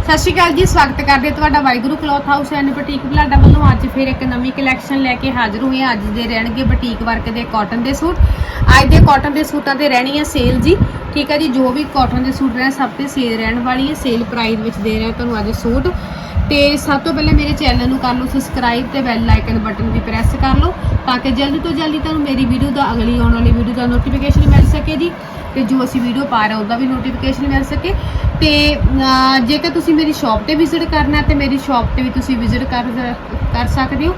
ਸਤਿ ਸ਼੍ਰੀ ਅਕਾਲ ਜੀ, ਸਵਾਗਤ ਕਰਦੇ ਹਾਂ ਤੁਹਾਡਾ Waheguru cloth house and boutique Balada ਵੱਲੋਂ ਅੱਜ ਫਿਰ ਇੱਕ ਨਵੀਂ ਕਲੈਕਸ਼ਨ ਲੈ ਕੇ ਹਾਜ਼ਰ ਹੋਏ ਹਾਂ। ਅੱਜ ਦੇ ਰਹਿਣਗੇ ਬੁਟੀਕ ਵਰਕ ਦੇ ਕਾਟਨ ਦੇ ਸੂਟ। ਅੱਜ ਦੇ ਕਾਟਨ ਦੇ ਸੂਟਾਂ ਤੇ ਰਹਿਣੀ ਹੈ ਸੇਲ ਜੀ। ਠੀਕ ਹੈ ਜੀ, ਜੋ ਵੀ ਕਾਟਨ ਦੇ ਸੂਟ ਰਹਿਣ, ਸਭ ਤੇ ਸੇਲ ਰਹਿਣ ਵਾਲੀ ਹੈ। ਸੇਲ ਪ੍ਰਾਈਸ ਵਿੱਚ ਦੇ ਰਹੇ ਤੁਹਾਨੂੰ ਅੱਜ ਸੂਟ। ਤੇ ਸਭ ਤੋਂ ਪਹਿਲਾਂ ਮੇਰੇ ਚੈਨਲ ਨੂੰ ਕਰ ਲਓ ਸਬਸਕ੍ਰਾਈਬ ਤੇ ਬੈਲ ਆਈਕਨ ਬਟਨ ਵੀ ਪ੍ਰੈਸ ਕਰ ਲਓ, ਤਾਂ ਕਿ ਜਲਦੀ ਤੋਂ ਜਲਦੀ ਤੁਹਾਨੂੰ ਮੇਰੀ ਵੀਡੀਓ ਦਾ ਅਗਲੀ ਆਉਣ ਵਾਲੀ ਵੀਡੀਓ ਦਾ ਨੋਟੀਫਿਕੇਸ਼ਨ ਮਿਲ ਸਕੇ ਜੀ। ਤੇ ਜੋ ਅਸੀਂ ਵੀਡੀਓ ਪਾ ਰਹੇ ਉਹਦਾ ਵੀ ਨੋਟੀਫਿਕੇਸ਼ਨ ਮਿਲ ਸਕੇ। ਤੇ ਜੇਕਰ ਤੁਸੀਂ ਮੇਰੀ ਸ਼ਾਪ ਤੇ ਵਿਜ਼ਿਟ ਕਰਨਾ ਹੈ ਤੇ ਮੇਰੀ ਸ਼ਾਪ ਤੇ ਵੀ ਤੁਸੀਂ ਵਿਜ਼ਿਟ ਕਰ ਕਰ ਸਕਦੇ ਹੋ।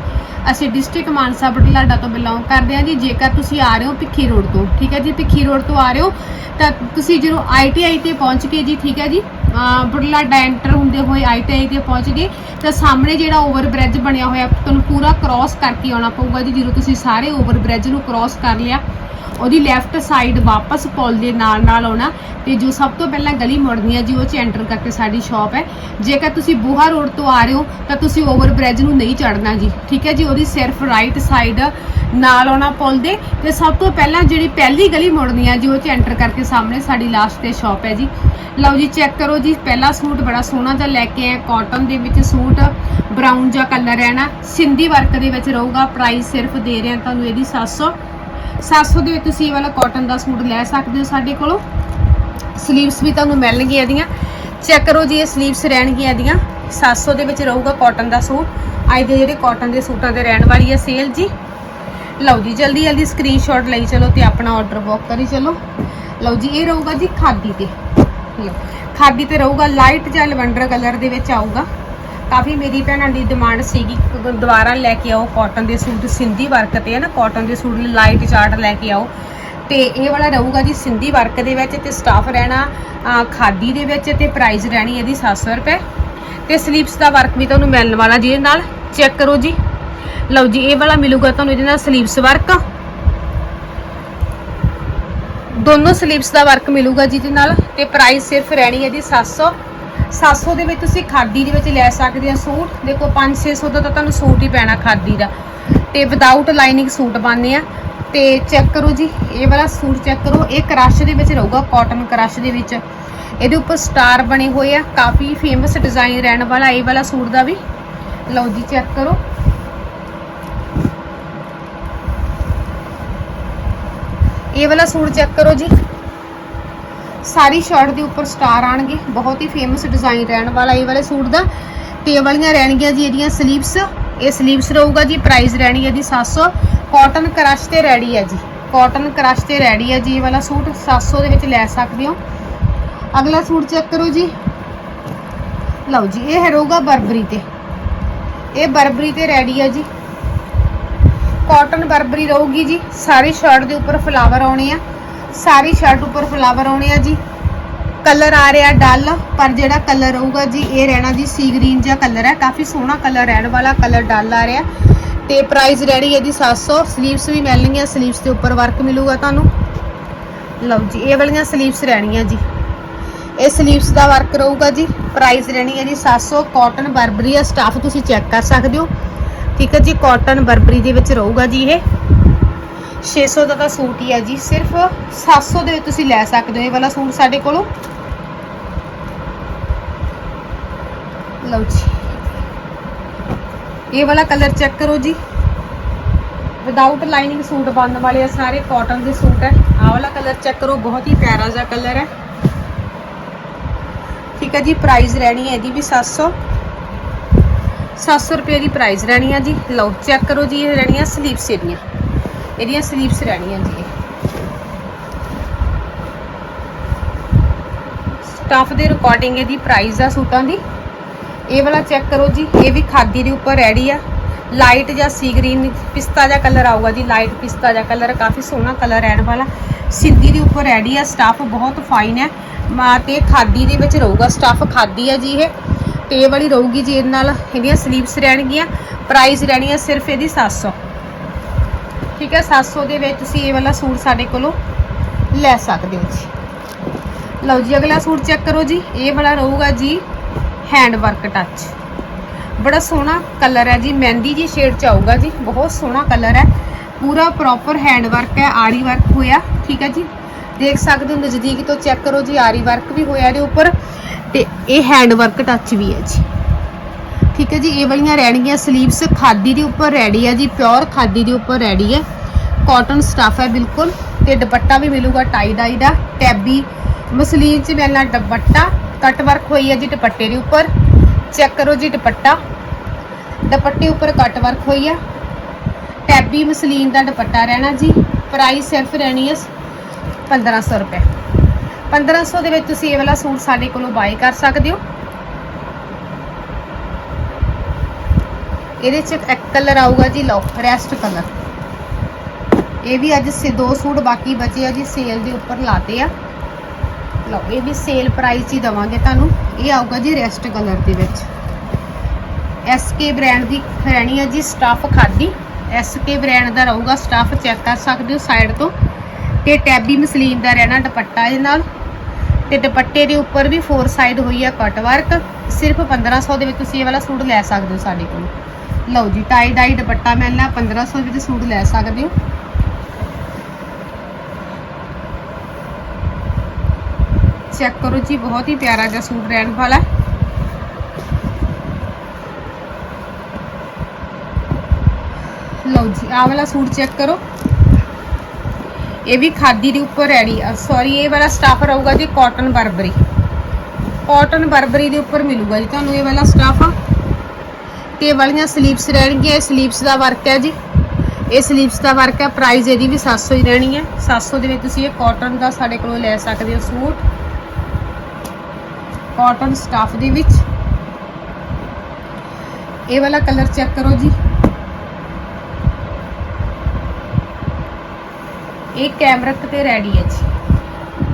ਅਸੀਂ ਡਿਸਟ੍ਰਿਕਟ ਮਾਨਸਾ ਬਟਲਾਡਾ ਤੋਂ ਬਿਲੋਂਗ ਕਰਦੇ ਹਾਂ ਜੀ। ਜੇਕਰ ਤੁਸੀਂ ਆ ਰਹੇ ਹੋ ਭਿੱਖੀ ਰੋਡ ਤੋਂ ਠੀਕ ਹੈ ਜੀ? ਭਿੱਖੀ ਰੋਡ ਤੋਂ ਆ ਰਹੇ ਹੋ ਤਾਂ ਤੁਸੀਂ ਜਦੋਂ ਆਈਟੀਆਈ ਤੇ ਪਹੁੰਚ ਕੇ ਜੀ ਠੀਕ ਹੈ ਜੀ? ਅਹ, ਬਟਲਾਡਾ ਐਂਟਰ ਹੁੰਦੇ ਹੋਏ ਆਈਟੀਆਈ ਤੇ ਪਹੁੰਚ ਗਏ ਤਾਂ ਸਾਹਮਣੇ ਜਿਹੜਾ ਓਵਰ ਬ੍ਰਿਜ ਬਣਿਆ ਹੋਇਆ ਤੁਹਾਨੂੰ ਪੂਰਾ ਕ੍ਰਾਸ ਕਰਕੇ ਆਉਣਾ ਪਊਗਾ ਜੀ। ਜਦੋਂ ਤੁਸੀਂ ਸਾਰੇ ਓਵਰ ਬ੍ਰਿਜ ਨੂੰ ਕ੍ਰਾਸ ਕਰ ਲਿਆ ਉਹਦੀ ਲੈਫਟ ਸਾਈਡ ਵਾਪਸ ਪੁਲ ਦੇ ਨਾਲ ਨਾਲ ਆਉਣਾ ਤੇ ਜੋ ਸਭ ਤੋਂ ਪਹਿਲਾਂ ਗਲੀ ਮੁੜਨੀ ਹੈ ਜੀ, ਉਹ ਚ ਐਂਟਰ ਕਰਕੇ ਸਾਡੀ ਸ਼ਾਪ ਹੈ। ਜੇਕਰ ਤੁਸੀਂ ਬੂਹਾ ਰੋਡ ਤੋਂ ਆ ਰਹੇ ਹੋ, ਤਾਂ ਤੁਸੀਂ ਓਵਰ ਬ੍ਰਿਜ ਨੂੰ ਨਹੀਂ ਚੜਨਾ ਜੀ। ਠੀਕ ਹੈ ਜੀ, ਉਹਦੀ ਸਿਰਫ ਰਾਈਟ ਸਾਈਡ ਨਾਲ ਆਉਣਾ ਪੁਲ ਦੇ ਤੇ ਸਭ ਤੋਂ ਪਹਿਲਾਂ ਜਿਹੜੀ ਪਹਿਲੀ ਗਲੀ ਮੁੜਨੀ ਹੈ ਜੀ, ਉਹ ਚ ਐਂਟਰ ਕਰਕੇ ਸਾਹਮਣੇ ਸਾਡੀ ਲਾਸਟ ਤੇ ਸ਼ਾਪ ਹੈ ਜੀ। ਲਓ ਜੀ ਚੈੱਕ ਕਰੋ ਜੀ, ਪਹਿਲਾ ਸੂਟ ਬੜਾ ਸੋਹਣਾ ਜਿਹਾ ਲੈ ਕੇ ਆਏ ਕਾਟਨ ਦੇ ਵਿੱਚ ਸੂਟ ਬਰਾਊਨ ਜਿਹਾ ਕਲਰ ਹੈ ਨਾ ਸਿੰਧੀ ਵਰਕ ਦੇ ਵਿੱਚ ਰਹੂਗਾ ਪ੍ਰਾਈਸ ਸਿਰਫ ਦੇ ਰਹੇ ਹਾਂ ਤੁਹਾਨੂੰ ਇਹਦੀ 700 700 ਦੇ ਵਿੱਚ ਤੁਸੀਂ ਇਹ ਵਾਲਾ ਕਾਟਨ ਦਾ ਸੂਟ ਲੈ ਸਕਦੇ ਹੋ ਸਾਡੇ ਕੋਲੋਂ। ਸਲੀਵਸ ਵੀ ਤੁਹਾਨੂੰ ਮਿਲਣਗੀਆਂ ਇਹਦੀਆਂ। ਚੈੱਕ ਕਰੋ ਜੀ ਇਹ ਸਲੀਵਸ ਰਹਿਣਗੀਆਂ ਇਹਦੀਆਂ। 700 ਦੇ ਵਿੱਚ ਰਹੂਗਾ ਕਾਟਨ ਦਾ ਸੂਟ। ਅੱਜ ਦੇ ਜਿਹੜੇ ਕਾਟਨ ਦੇ ਸੂਟਾਂ ਦੇ ਰਹਿਣ ਵਾਲੀ ਹੈ ਸੇਲ ਜੀ। ਲਓ ਜੀ, ਜਲਦੀ ਜਲਦੀ ਸਕਰੀਨਸ਼ਾਟ ਲਈ ਚਲੋ ਤੇ ਆਪਣਾ ਆਰਡਰ ਬੁੱਕ ਕਰੀ ਚਲੋ। ਲਓ ਜੀ, ਇਹ ਰਹੂਗਾ ਜੀ ਖਾਦੀ ਤੇ। ਲਓ, ਖਾਦੀ ਤੇ ਰਹੂਗਾ ਲਾਈਟ ਜਾਂ ਲਵੰਡਰ ਕਲਰ ਦੇ ਵਿੱਚ ਆਊਗਾ। ਕਾਫੀ ਮੇਰੀ ਭੈਣਾਂ ਦੀ ਡਿਮਾਂਡ ਸੀਗੀ ਦੁਬਾਰਾ ਲੈ ਕੇ ਆਓ ਕਾਟਨ ਦੇ ਸੂਟ, ਸਿੰਧੀ ਵਰਕ ਤੇ ਹੈ ਨਾ ਕਾਟਨ ਦੇ ਸੂਟ ਲਾਈਟ ਚਾਰਟ ਲੈ ਕੇ ਆਓ। ਤੇ ਇਹ ਵਾਲਾ ਰਹੂਗਾ ਜੀ ਸਿੰਧੀ ਵਰਕ ਦੇ ਵਿੱਚ ਤੇ ਸਟਾਫ ਰਹਿਣਾ ਖਾਦੀ ਦੇ ਵਿੱਚ ਤੇ ਪ੍ਰਾਈਸ ਰਹਿਣੀ ਇਹਦੀ 700 ਰੁਪਏ। ਤੇ ਸਲੀਵਸ ਦਾ ਵਰਕ ਵੀ ਤੁਹਾਨੂੰ ਮਿਲਣ ਵਾਲਾ ਜੀ ਇਹਦੇ ਨਾਲ। ਚੈੱਕ ਕਰੋ ਜੀ। ਲਓ ਜੀ, ਇਹ ਵਾਲਾ ਮਿਲੂਗਾ ਤੁਹਾਨੂੰ ਇਹਦੇ ਨਾਲ ਸਲੀਵਸ ਵਰਕ ਦੋਨੋਂ ਸਲੀਵਸ ਦਾ ਵਰਕ ਮਿਲੂਗਾ ਜਿਹਦੇ ਨਾਲ ਤੇ ਪ੍ਰਾਈਸ ਸਿਰਫ ਰਹਿਣੀ ਹੈ ਜੀ 700 700 ਦੇ ਵਿੱਚ ਤੁਸੀਂ ਖਾਦੀ ਦੇ ਵਿੱਚ ਲੈ ਸਕਦੇ ਆ ਸੂਟ। ਦੇਖੋ 5-600 ਦਾ ਤਾਂ ਤੁਹਾਨੂੰ ਸੂਟ ਹੀ ਪੈਣਾ ਖਾਦੀ ਦਾ। ਤੇ ਵਿਦਆਊਟ ਲਾਈਨਿੰਗ ਸੂਟ ਬਣਨੇ ਆ। ਤੇ ਚੈੱਕ ਕਰੋ ਜੀ, ਇਹ ਵਾਲਾ ਸੂਟ ਚੈੱਕ ਕਰੋ। ਇਹ ਕ੍ਰਸ਼ ਦੇ ਵਿੱਚ ਰਹੂਗਾ ਕਾਟਨ ਕ੍ਰਸ਼ ਦੇ ਵਿੱਚ। ਇਹਦੇ ਉੱਪਰ ਸਟਾਰ ਬਣੇ ਹੋਏ ਆ। ਕਾਫੀ ਫੇਮਸ ਡਿਜ਼ਾਈਨ ਰਹਿਣ ਵਾਲਾ ਇਹ ਵਾਲਾ ਸੂਟ ਦਾ ਵੀ। ਲਓ ਜੀ ਚੈੱਕ ਕਰੋ। ਇਹ ਵਾਲਾ ਸੂਟ ਚੈੱਕ ਕਰੋ ਜੀ। ਸਾਰੀ ਸ਼ਰਟ ਦੇ ਉੱਪਰ ਸਟਾਰ ਆਣਗੇ। ਬਹੁਤ ਹੀ ਫੇਮਸ ਡਿਜ਼ਾਈਨ ਰਹਿਣ ਵਾਲਾ ਇਹ ਵਾਲੇ ਸੂਟ ਦਾ। ਤੇ ਵਾਲੀਆਂ ਰਹਿਣਗੀਆਂ ਜੀ ਇਹਦੀਆਂ ਸਲੀਵਸ ਇਹ ਸਲੀਵਸ ਰਹੂਗਾ ਜੀ ਪ੍ਰਾਈਸ ਰਹਿਣੀ ਹੈ ਜੀ 700 ਕਾਟਨ ਕ੍ਰਸ਼ ਤੇ ਰੈਡੀ ਹੈ ਜੀ। ਕਾਟਨ ਕ੍ਰਸ਼ ਤੇ ਰੈਡੀ ਹੈ ਜੀ ਇਹ ਵਾਲਾ ਸੂਟ। 700 ਦੇ ਵਿੱਚ ਲੈ ਸਕਦੇ ਹੋ। ਅਗਲਾ ਸੂਟ ਚੈੱਕ ਕਰੋ ਜੀ। ਲਓ ਜੀ, ਇਹ ਹੈ ਰਹੂਗਾ ਬਰਬਰੀ ਤੇ। ਇਹ ਬਰਬਰੀ ਤੇ ਰੈਡੀ ਹੈ ਜੀ। ਕਾਟਨ ਬਰਬਰੀ ਰਹੂਗੀ ਜੀ। ਸਾਰੀ ਸ਼ਰਟ ਦੇ ਉੱਪਰ ਫਲਾਵਰ ਆਉਣੇ ਆ। ਸਾਰੀ ਸ਼ਰਟ ਉੱਪਰ ਫਲਾਵਰ ਆਉਣੇ ਆ ਜੀ। ਕਲਰ ਆ ਰਿਹਾ ਡਲ ਪਰ ਜਿਹੜਾ ਕਲਰ ਰਹੂਗਾ ਜੀ, ਇਹ ਰਹਿਣਾ ਜੀ ਸੀ ਗ੍ਰੀਨ ਜਿਹਾ ਕਲਰ ਹੈ। ਕਾਫੀ ਸੋਹਣਾ ਕਲਰ ਰਹਿਣ ਵਾਲਾ ਕਲਰ ਡਲ ਆ ਰਿਹਾ। ਤੇ ਪ੍ਰਾਈਸ ਰਹਿਣੀ ਹੈ ਇਹਦੀ 700 ਸਲੀਵਸ ਵੀ ਮਿਲਣਗੀਆਂ ਸਲੀਵਸ ਦੇ ਉੱਪਰ ਵਰਕ ਮਿਲੂਗਾ ਤੁਹਾਨੂੰ। ਲਓ ਜੀ, ਇਹ ਵਾਲੀਆਂ ਸਲੀਵਸ ਰਹਿਣੀਆਂ ਜੀ। ਇਹ ਸਲੀਵਸ ਦਾ ਵਰਕ ਰਹੂਗਾ ਜੀ। ਪ੍ਰਾਈਸ ਰਹਿਣੀ ਹੈ ਜੀ 700 ਕਾਟਨ ਬਰਬਰੀ ਆ ਸਟਾਫ ਤੁਸੀਂ ਚੈੱਕ ਕਰ ਸਕਦੇ ਹੋ। ਠੀਕ ਹੈ ਜੀ ਕਾਟਨ ਬਰਬਰੀ ਦੇ ਵਿੱਚ ਰਹੂਗਾ ਜੀ ਇਹ। 600 ਦਾ ਤਾਂ ਸੂਟ ਹੀ ਹੈ ਜੀ। ਸਿਰਫ 700 ਦੇ ਵਿੱਚ ਤੁਸੀਂ ਲੈ ਸਕਦੇ ਹੋ ਇਹ ਵਾਲਾ ਸੂਟ ਸਾਡੇ ਕੋਲੋਂ। ਲਓ ਜੀ। ਇਹ ਵਾਲਾ ਕਲਰ ਚੈੱਕ ਕਰੋ ਜੀ। ਵਿਦਆਊਟ ਲਾਈਨਿੰਗ ਸੂਟ ਬਣਨ ਵਾਲੇ ਆ, ਸਾਰੇ ਕਾਟਨ ਦੇ ਸੂਟ ਹੈ। ਆਹ ਵਾਲਾ ਕਲਰ ਚੈੱਕ ਕਰੋ, ਬਹੁਤ ਹੀ ਪਿਆਰਾ ਜਿਹਾ ਕਲਰ ਹੈ। ਠੀਕ ਹੈ ਜੀ ਪ੍ਰਾਈਸ ਰਹਿਣੀ ਹੈ ਇਹਦੀ ਵੀ 700 700 ਰੁਪਏ ਦੀ ਪ੍ਰਾਈਸ ਰਹਿਣੀ ਹੈ ਜੀ। ਲਓ ਚੈੱਕ ਕਰੋ ਜੀ, ਇਹ ਰਹਿਣੀਆਂ ਸਲੀਵਸ ਇਹਦੀਆਂ ਇਹਦੀਆਂ ਸਲੀਵਸ ਰਹਿਣੀਆਂ ਜੀ। ਇਹ। ਸਟਾਫ ਦੇ ਰਿਕਾਰਡਿੰਗ ਇਹਦੀ ਪ੍ਰਾਈਸ ਆ ਸੂਟਾਂ ਦੀ। ਇਹ ਵਾਲਾ ਚੈੱਕ ਕਰੋ ਜੀ, ਇਹ ਵੀ ਖਾਦੀ ਦੇ ਉੱਪਰ ਰੈਡੀ ਆ। ਲਾਈਟ ਜਾਂ ਸੀ ਗ੍ਰੀਨ ਪਿਸਤਾ ਜਿਹਾ ਕਲਰ ਆਊਗਾ ਜੀ ਲਾਈਟ ਪਿਸਤਾ ਜਿਹਾ ਕਲਰ ਕਾਫੀ ਸੋਹਣਾ ਕਲਰ ਰਹਿਣ ਵਾਲਾ। ਸਿੱਧੀ ਦੇ ਉੱਪਰ ਰੈਡੀ ਆ ਸਟਾਫ ਬਹੁਤ ਫਾਈਨ ਹੈ ਮਾ ਤੇ ਖਾਦੀ ਦੇ ਵਿੱਚ ਰਹੂਗਾ ਸਟਾਫ ਖਾਦੀ ਆ ਜੀ ਇਹ। ਤੇ ਇਹ ਵਾਲੀ ਰਹੂਗੀ ਜੀ ਇਹਦੇ ਨਾਲ, ਇਹਦੀਆਂ ਸਲੀਵਸ ਰਹਿਣਗੀਆਂ। ਪ੍ਰਾਈਸ ਰਹਿਣੀ ਹੈ ਸਿਰਫ ਇਹਦੀ 700 ਠੀਕ ਹੈ 700 ਦੇ ਵਿੱਚ ਤੁਸੀਂ ਇਹ ਵਾਲਾ ਸੂਟ ਸਾਡੇ ਕੋਲੋਂ ਲੈ ਸਕਦੇ ਹੋ ਜੀ ਲਓ ਜੀ, ਅਗਲਾ ਸੂਟ ਚੈੱਕ ਕਰੋ ਜੀ, ਇਹ ਵਾਲਾ ਰਹੂਗਾ ਜੀ ਹੈਂਡ ਵਰਕ ਟੱਚ ਬੜਾ ਸੋਹਣਾ ਕਲਰ ਹੈ ਜੀ, ਮਹਿੰਦੀ ਜੀ ਸ਼ੇਡ ਚ ਆਊਗਾ ਜੀ, ਬਹੁਤ ਸੋਹਣਾ ਕਲਰ ਹੈ। ਪੂਰਾ ਪ੍ਰੋਪਰ ਹੈਂਡ ਵਰਕ ਹੈ, ਆਰੀ ਵਰਕ ਹੋਇਆ, ਠੀਕ ਹੈ ਜੀ। ਦੇਖ ਸਕਦੇ ਹੋ, ਨਜ਼ਦੀਕ ਤੋਂ ਚੈੱਕ ਕਰੋ ਜੀ, ਆਰੀ ਵਰਕ ਵੀ ਹੋਇਆ ਇਹਦੇ ਉੱਪਰ। ਤੇ ਇਹ ਹੈਂਡ ਵਰਕ ਟੱਚ ਵੀ ਹੈ ਜੀ। ਠੀਕ ਹੈ ਜੀ, ਇਹ ਵਾਲੀਆਂ ਰਹਿਣਗੀਆਂ ਸਲੀਵਸ ਖਾਦੀ ਦੇ ਉੱਪਰ ਰੈਡੀ ਹੈ ਜੀ ਪਿਓਰ ਖਾਦੀ ਦੇ ਉੱਪਰ ਰੈਡੀ ਹੈ। ਕਾਟਨ ਸਟਫ ਹੈ ਬਿਲਕੁਲ ਤੇ ਦੁਪੱਟਾ ਵੀ ਮਿਲੂਗਾ ਟਾਈ ਡਾਈ ਦਾ ਟੈਬੀ ਮਸਲੀਨ ਚ ਮਿਲਣਾ ਦੁਪੱਟਾ ਕੱਟ ਵਰਕ ਹੋਈ ਹੈ ਜੀ ਦੁਪੱਟੇ ਦੇ ਉੱਪਰ। ਚੈੱਕ ਕਰੋ ਜੀ ਦੁਪੱਟਾ। ਦੁਪੱਟੇ ਉੱਪਰ ਕੱਟ ਵਰਕ ਹੋਈ ਹੈ ਟੈਬੀ ਮਸਲੀਨ ਦਾ ਦੁਪੱਟਾ ਰਹਿਣਾ ਜੀ। ਪ੍ਰਾਈਸ ਸਿਰਫ ਰਹਿਣੀ ਹੈ 1500 ਰੁਪਏ। 1500 ਦੇ ਵਿੱਚ ਤੁਸੀਂ ਇਹ ਵਾਲਾ ਸੂਟ ਸਾਡੇ ਕੋਲੋਂ ਬਾਏ ਕਰ ਸਕਦੇ ਹੋ। ਇਹਦੇ ਚ ਇੱਕ ਕਲਰ ਆਊਗਾ ਜੀ ਲਓ ਰੈਸਟ ਕਲਰ ਇਹ ਵੀ ਅੱਜ ਸੇ ਦੋ ਸੂਟ ਬਾਕੀ ਬਚੇ ਆ ਜੀ ਸੇਲ ਦੇ ਉੱਪਰ ਲਾਤੇ ਆ। ਲਓ, ਇਹ ਵੀ ਸੇਲ ਪ੍ਰਾਈਸ ਹੀ ਦਵਾਂਗੇ ਤੁਹਾਨੂੰ। ਇਹ ਆਊਗਾ ਜੀ ਰੈਸਟ ਕਲਰ ਦੇ ਵਿੱਚ। SK ਬ੍ਰਾਂਡ ਦੀ ਰਹਿਣੀ ਆ ਜੀ ਸਟਫ ਖਾਦੀ। SK ਬ੍ਰਾਂਡ ਦਾ ਰਹੂਗਾ ਸਟਫ ਚੈੱਕ ਕਰ ਸਕਦੇ ਹੋ ਸਾਈਡ ਤੋਂ। ਤੇ ਟੈਬੀ ਮਸਲੀਨ ਦਾ ਰਹਿਣਾ ਦੁਪੱਟਾ ਇਹਦੇ ਨਾਲ। ਤੇ ਦੁਪੱਟੇ ਦੇ ਉੱਪਰ ਵੀ ਫੋਰ ਸਾਈਡ ਹੋਈ ਆ ਕਟ ਵਰਕ ਸਿਰਫ 1500 ਦੇ ਵਿੱਚ ਤੁਸੀਂ ਇਹ ਵਾਲਾ ਸੂਟ ਲੈ ਸਕਦੇ ਹੋ ਸਾਡੇ ਕੋਲ। ਲਓ ਜੀ ਟਾਈ ਡਾਈ ਦੁਪੱਟਾ ਮਿਲਣਾ 1500 ਦੇ ਵਿੱਚ ਸੂਟ ਲੈ ਸਕਦੇ ਹੋ। ਚੈੱਕ ਕਰੋ ਜੀ, ਬਹੁਤ ਹੀ ਪਿਆਰਾ ਜਿਹਾ ਸੂਟ ਰਹਿਣ ਵਾਲਾ ਹੈ। ਲਓ ਜੀ, ਆਹ ਵਾਲਾ ਸੂਟ ਚੈੱਕ ਕਰੋ। ਇਹ ਵੀ ਖਾਦੀ ਦੇ ਉੱਪਰ ਰੈਡੀ ਆ। ਸੌਰੀ ਇਹ ਵਾਲਾ ਸਟਾਫ ਰਹੂਗਾ ਜੀ ਕਾਟਨ ਬਰਬਰੀ ਕਾਟਨ ਬਰਬਰੀ ਦੇ ਉੱਪਰ ਮਿਲੂਗਾ ਜੀ, ਤੁਹਾਨੂੰ ਇਹ ਵਾਲਾ ਸਟਾਫ ਤੇ ਵਾਲੀਆਂ ਸਲੀਵਸ ਰਹਿਣਗੀਆਂ, ਇਹ ਸਲੀਵਸ ਦਾ ਵਰਕ ਹੈ ਜੀ। ਇਹ ਸਲੀਵਸ ਦਾ ਵਰਕ ਹੈ ਪ੍ਰਾਈਸ ਇਹਦੀ ਵੀ 700 ਹੀ ਰਹਿਣੀ ਹੈ। 700 ਦੇ ਵਿੱਚ ਤੁਸੀਂ ਇਹ ਕਾਟਨ ਦਾ ਸਾਡੇ ਕੋਲੋਂ ਲੈ ਸਕਦੇ ਹੋ ਸੂਟ। ਕਾਟਨ ਸਟਾਫ ਦੇ ਵਿੱਚ। ਇਹ ਵਾਲਾ ਕਲਰ ਚੈੱਕ ਕਰੋ ਜੀ। ਇਹ ਕੈਮਰਕ ਤੇ ਰੈਡੀ ਹੈ ਜੀ।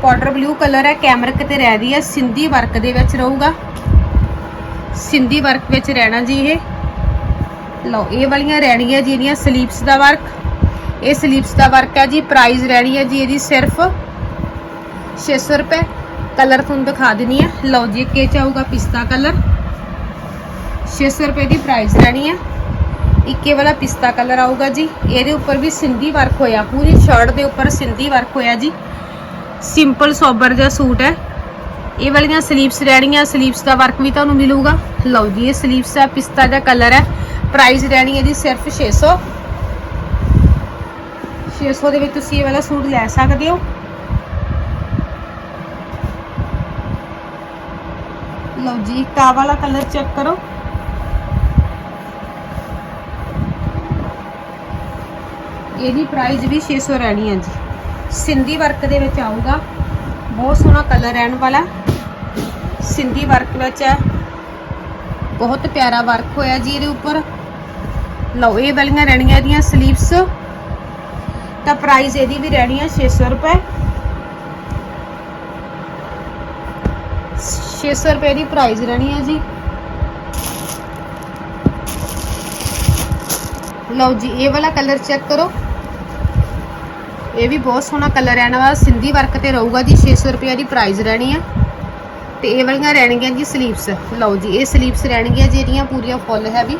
ਪਾਊਡਰ ਬਲੂ ਕਲਰ ਹੈ ਕੈਮਰਕ ਤੇ ਰੈਡੀ ਹੈ। ਸਿੰਧੀ ਵਰਕ ਦੇ ਵਿੱਚ ਰਹੂਗਾ। ਸਿੰਧੀ ਵਰਕ ਵਿੱਚ ਰਹਿਣਾ ਜੀ ਇਹ। ਲਓ, ਇਹ ਵਾਲੀਆਂ ਰਹਿਣੀਆਂ ਜੀ ਇਹਦੀਆਂ ਸਲੀਵਸ ਦਾ ਵਰਕ। ਇਹ ਸਲੀਵਸ ਦਾ ਵਰਕ ਹੈ ਜੀ ਪ੍ਰਾਈਸ ਰਹਿਣੀ ਹੈ ਜੀ ਇਹਦੀ ਸਿਰਫ 600 ਰੁਪਏ। ਕਲਰ ਤੁਹਾਨੂੰ ਦਿਖਾ ਦਿੰਨੀ ਹੈ ਲਓ ਜੀ ਕੇ ਚਾਹੂਗਾ ਪਿਸਤਾ ਕਲਰ 600 ਰੁਪਏ ਦੀ ਪ੍ਰਾਈਸ ਰਹਿਣੀ ਹੈ ਇੱਕੇ ਵਾਲਾ ਪਿਸਤਾ ਕਲਰ ਆਊਗਾ ਜੀ। ਇਹਦੇ ਉੱਪਰ ਵੀ ਸਿੰਧੀ ਵਰਕ ਹੋਇਆ। ਪੂਰੀ ਸ਼ਰਟ ਦੇ ਉੱਪਰ ਸਿੰਧੀ ਵਰਕ ਹੋਇਆ ਜੀ। ਸਿੰਪਲ ਸੋਬਰ ਜਿਹਾ ਸੂਟ ਹੈ। ਇਹ ਵਾਲੀਆਂ ਸਲੀਵਸ ਰਹਿਣੀਆਂ। ਸਲੀਵਸ ਦਾ ਵਰਕ ਵੀ ਤੁਹਾਨੂੰ ਮਿਲੂਗਾ। ਲਓ ਜੀ, ਇਹ ਸਲੀਵਸ ਹੈ, ਪਿਸਤਾ ਦਾ ਕਲਰ ਹੈ। ਪ੍ਰਾਈਸ ਰਹਿਣੀ ਹੈ ਜੀ ਸਿਰਫ 600 600 ਦੇ ਵਿੱਚ ਤੁਸੀਂ ਇਹ ਵਾਲਾ ਸੂਟ ਲੈ ਸਕਦੇ ਹੋ। ਲਓ ਜੀ ਕਾ ਵਾਲਾ ਕਲਰ ਚੈੱਕ ਕਰੋ। ਇਹਦੀ ਪ੍ਰਾਈਸ ਵੀ 600 ਰਹਿਣੀ ਹੈ ਜੀ। ਸਿੰਧੀ ਵਰਕ ਦੇ ਵਿੱਚ ਆਊਗਾ। ਬਹੁਤ ਸੋਹਣਾ ਕਲਰ ਰਹਿਣ ਵਾਲਾ। ਸਿੰਧੀ ਵਰਕ ਵਿੱਚ ਹੈ। ਬਹੁਤ ਪਿਆਰਾ ਵਰਕ ਹੋਇਆ ਜੀ ਇਹਦੇ ਉੱਪਰ। ਲਓ, ਇਹ ਵਾਲੀਆਂ ਰਹਿਣੀਆਂ ਇਹਦੀਆਂ ਸਲੀਵਸ ਤਾਂ ਪ੍ਰਾਈਸ ਇਹਦੀ ਵੀ ਰਹਿਣੀ ਹੈ 600 ਰੁਪਏ। 600 ਰੁਪਏ ਦੀ ਪ੍ਰਾਈਸ ਰਹਿਣੀ ਹੈ ਜੀ। ਲਓ ਜੀ, ਇਹ ਵਾਲਾ ਕਲਰ ਚੈੱਕ ਕਰੋ। ਇਹ ਵੀ ਬਹੁਤ ਸੋਹਣਾ ਕਲਰ ਰਹਿਣਾ ਵਾ ਸਿੰਧੀ ਵਰਕ ਤੇ ਰਹੂਗਾ ਜੀ 600 ਰੁਪਏ ਦੀ ਪ੍ਰਾਈਸ ਰਹਿਣੀ ਹੈ ਤੇ ਇਹ ਵਾਲੀਆਂ ਰਹਿਣਗੀਆਂ ਜੀ ਸਲੀਵਸ ਲਓ ਜੀ, ਇਹ ਸਲੀਵਸ ਰਹਿਣਗੀਆਂ ਜਿਹੜੀਆਂ ਪੂਰੀਆਂ ਫੁੱਲ ਹੈ ਵੀ।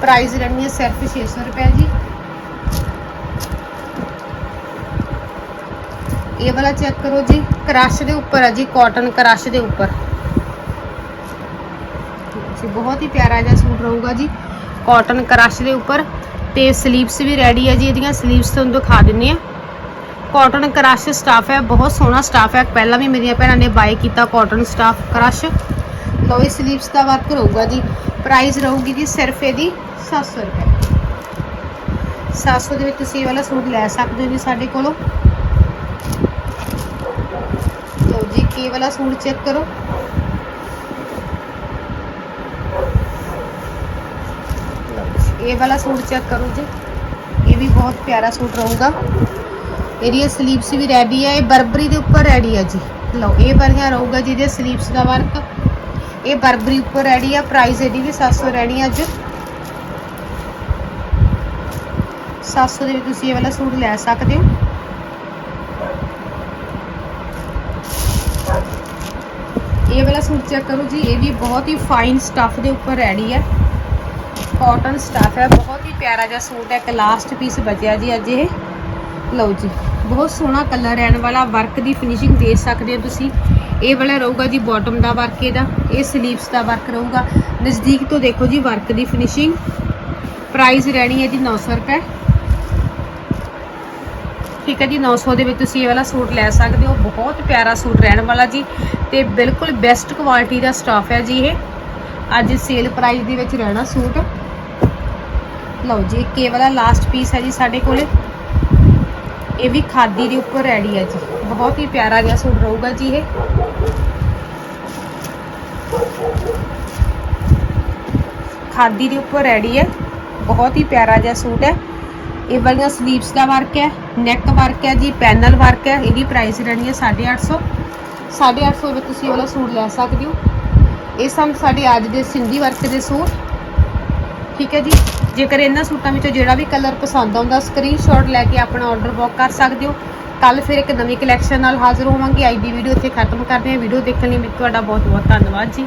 ਪ੍ਰਾਈਸ ਰਹਿਣਗੀਆਂ ਸਿਰਫ 600 ਰੁਪਏ ਜੀ। ਇਹ ਵਾਲਾ ਚੈੱਕ ਕਰੋ ਜੀ ਕ੍ਰਸ਼ ਦੇ ਉੱਪਰ ਹੈ ਜੀ ਕਾਟਨ ਕ੍ਰਸ਼ ਦੇ ਉੱਪਰ। ਜੀ, ਬਹੁਤ ਹੀ ਪਿਆਰਾ ਜਿਹਾ ਸੂਟ ਰਹੂਗਾ ਜੀ ਕਾਟਨ ਕ੍ਰਸ਼ ਦੇ ਉੱਪਰ। ਤੇ ਸਲੀਵਸ ਵੀ ਰੈਡੀ ਹੈ ਜੀ, ਇਹਦੀਆਂ ਸਲੀਵਸ ਤੁਹਾਨੂੰ ਦਿਖਾ ਦਿੰਨੀ ਆ। ਕਾਟਨ ਕਰਸ਼ ਸਟਾਫ ਹੈ, ਬਹੁਤ ਸੋਹਣਾ ਸਟਾਫ ਹੈ। ਪਹਿਲਾਂ ਵੀ ਮੇਰੀਆਂ ਭੈਣਾਂ ਨੇ ਬਾਈ ਕੀਤਾ ਕਾਟਨ ਸਟਾਫ ਕਰਸ਼ ਲੋ ਇਹ ਸਲੀਵਸ ਦਾ ਵਰਕ ਰਹੂਗਾ ਜੀ। ਪ੍ਰਾਈਸ ਰਹੂਗੀ ਜੀ ਸਿਰਫ ਇਹਦੀ 700 ਰੁਪਏ। 700 ਦੇ ਵਿੱਚ ਤੁਸੀਂ ਇਹ ਵਾਲਾ ਸੂਟ ਲੈ ਸਕਦੇ ਹੋ ਜੀ ਸਾਡੇ ਕੋਲੋਂ। ਲੋ ਜੀ ਕੀ ਵਾਲਾ ਸੂਟ ਚੈੱਕ ਕਰੋ। ਇਹ ਵਾਲਾ ਸੂਟ ਚੈੱਕ ਕਰੋ ਜੀ। ਇਹ ਵੀ ਬਹੁਤ ਪਿਆਰਾ ਸੂਟ ਰਹੂਗਾ। ਇਹਦੀ ਸਲੀਵਸ ਵੀ ਰੈਡੀ ਹੈ ਇਹ ਬਰਬਰੀ ਦੇ ਉੱਪਰ ਰੈਡੀ ਹੈ ਜੀ। ਲਓ, ਇਹ ਵਾਲੀਆਂ ਰਹੂਗਾ ਜਿਹਦੇ ਸਲੀਵਸ ਦਾ ਵਰਕ ਇਹ ਬਰਬਰੀ ਉੱਪਰ ਰੈਡੀ ਹੈ ਪ੍ਰਾਈਸ ਇਹਦੀ ਵੀ 700 ਰਹਿਣੀ ਹੈ ਅੱਜ। 700 ਦੇ ਵਿੱਚ ਤੁਸੀਂ ਇਹ ਵਾਲਾ ਸੂਟ ਲੈ ਸਕਦੇ ਹੋ। ਇਹ ਵਾਲਾ ਸੂਟ ਚੈੱਕ ਕਰੋ ਜੀ, ਇਹ ਵੀ ਬਹੁਤ ਹੀ ਫਾਈਨ ਸਟੱਫ ਦੇ ਉੱਪਰ ਰੈਡੀ ਹੈ ਕਾਟਨ ਸਟੱਫ ਹੈ ਬਹੁਤ ਹੀ ਪਿਆਰਾ ਜਿਹਾ ਸੂਟ ਹੈ ਇੱਕ ਲਾਸਟ ਪੀਸ ਬਚਿਆ ਜੀ ਅੱਜ ਇਹ। ਲਓ ਜੀ। ਬਹੁਤ ਸੋਹਣਾ ਕਲਰ ਰਹਿਣ ਵਾਲਾ ਵਰਕ ਦੀ ਫਿਨਿਸ਼ਿੰਗ ਦੇ ਸਕਦੇ ਹੋ ਤੁਸੀਂ। ਇਹ ਵਾਲਾ ਰਹੂਗਾ ਜੀ ਬਾਟਮ ਦਾ ਵਰਕ ਇਹਦਾ। ਇਹ ਸਲੀਵਸ ਦਾ ਵਰਕ ਰਹੂਗਾ। ਨਜ਼ਦੀਕ ਤੋਂ ਦੇਖੋ ਜੀ ਵਰਕ ਦੀ ਫਿਨਿਸ਼ਿੰਗ ਪ੍ਰਾਈਸ ਰਹਿਣੀ ਹੈ ਜੀ 900 ਰੁਪਏ। ਠੀਕ ਹੈ ਜੀ 900 ਦੇ ਵਿੱਚ ਤੁਸੀਂ ਇਹ ਵਾਲਾ ਸੂਟ ਲੈ ਸਕਦੇ ਹੋ। ਬਹੁਤ ਪਿਆਰਾ ਸੂਟ ਰਹਿਣ ਵਾਲਾ ਜੀ ਤੇ ਬਿਲਕੁਲ ਬੈਸਟ ਕੁਆਲਿਟੀ ਦਾ ਸਟਾਫ ਹੈ ਜੀ ਇਹ। ਅੱਜ ਸੇਲ ਪ੍ਰਾਈਸ ਦੇ ਵਿੱਚ ਰਹਿਣਾ ਸੂਟ। ਲਓ ਜੀ, ਇੱਕ ਇਹ ਵਾਲਾ ਲਾਸਟ ਪੀਸ ਹੈ ਜੀ ਸਾਡੇ ਕੋਲੇ। ਇਹ ਵੀ ਖਾਦੀ ਦੇ ਉੱਪਰ ਰੈਡੀ ਹੈ ਜੀ। ਬਹੁਤ ਹੀ ਪਿਆਰਾ ਜਿਹਾ ਸੂਟ ਰਹੂਗਾ ਜੀ ਇਹ। ਖਾਦੀ ਦੇ ਉੱਪਰ ਰੈਡੀ ਹੈ ਬਹੁਤ ਹੀ ਪਿਆਰਾ ਜਿਹਾ ਸੂਟ ਹੈ। ਇਹ ਵਾਲੀਆਂ ਸਲੀਵਸ ਦਾ ਵਰਕ ਹੈ ਨੈਕ ਵਰਕ ਹੈ ਜੀ ਪੈਨਲ ਵਰਕ ਹੈ। ਇਹਦੀ ਪ੍ਰਾਈਸ ਰਹਿਣੀ ਹੈ 850 850 ਵਿੱਚ ਤੁਸੀਂ ਇਹ ਵਾਲਾ ਸੂਟ ਲੈ ਸਕਦੇ ਹੋ। ਇਹ ਸਨ ਸਾਡੇ ਅੱਜ ਦੇ ਸਿੰਧੀ ਵਰਕ ਦੇ ਸੂਟ। ਠੀਕ ਹੈ ਜੀ। ਜੇਕਰ ਇਹਨਾਂ ਸੂਟਾਂ ਵਿੱਚੋਂ ਜਿਹੜਾ ਵੀ ਕਲਰ ਪਸੰਦ ਆਉਂਦਾ ਸਕਰੀਨਸ਼ਾਟ ਲੈ ਕੇ ਆਪਣਾ ਆਰਡਰ ਬੁੱਕ ਕਰ ਸਕਦੇ ਹੋ। ਕੱਲ ਫਿਰ ਇੱਕ ਨਵੀਂ ਕਲੈਕਸ਼ਨ ਨਾਲ ਹਾਜ਼ਰ ਹੋਵਾਂਗੇ। ਅੱਜ ਦੀ ਵੀਡੀਓ ਇੱਥੇ ਖਤਮ ਕਰਦੇ ਹਾਂ। ਵੀਡੀਓ ਦੇਖਣ ਲਈ ਤੁਹਾਡਾ ਬਹੁਤ ਬਹੁਤ ਧੰਨਵਾਦ ਜੀ।